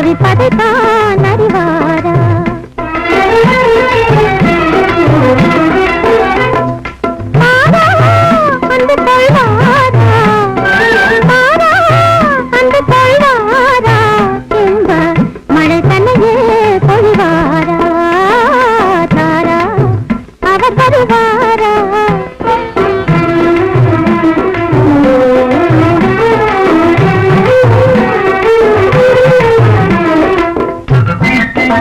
పవి పది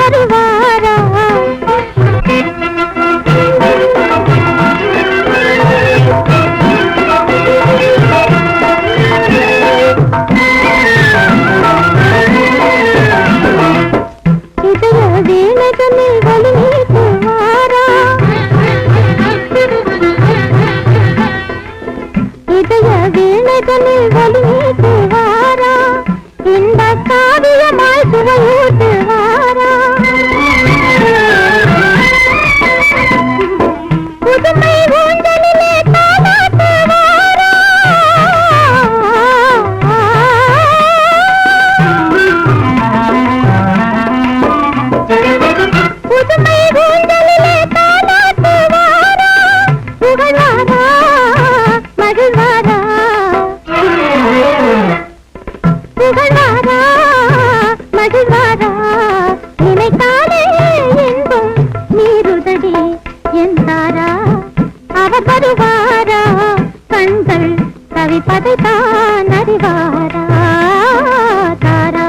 పరివారా. தவப்பறிவாரா கண்கள் தவிப்பதை தான் அறிவாரா? தாரா?